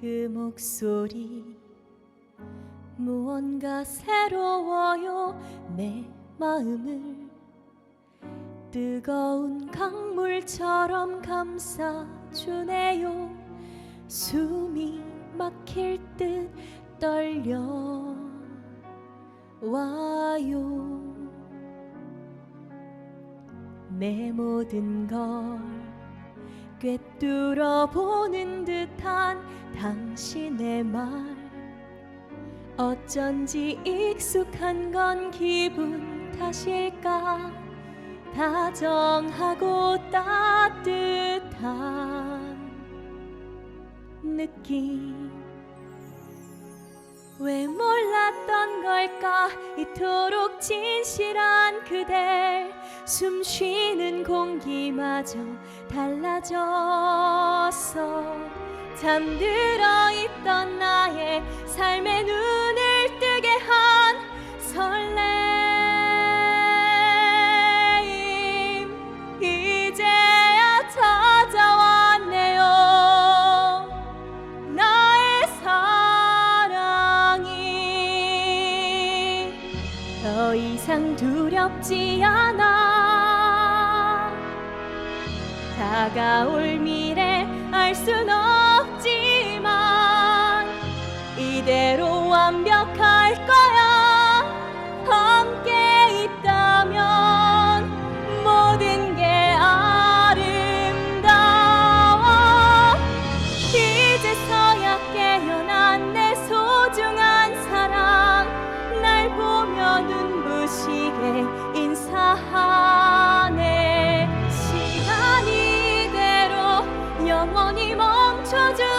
그 목소리 무언가 새로워요 내 마음을. 뜨거운 강물처럼 감싸주네요 숨이 막힐 듯 떨려 와요. 내 모든 걸 꿰뚫어 보는 듯한 당신의 말. 어쩐지 익숙한 건 기분 탓일까? 다정하고 따뜻한 느낌. 왜 몰랐던 걸까? 이토록 진실한 그댈 숨 쉬는 공기마저 달라졌어 잠들어 있던 나의 삶의 눈 더 이상 두렵지 않아. 다가올 미래 알 순 없지만 이대로 완벽할 거야. 함께 있다면 모든 게 아름다워. 이제서야 깨어난 내 소중한 자식에 인사하네. 시간 이대로 영원히 멈춰져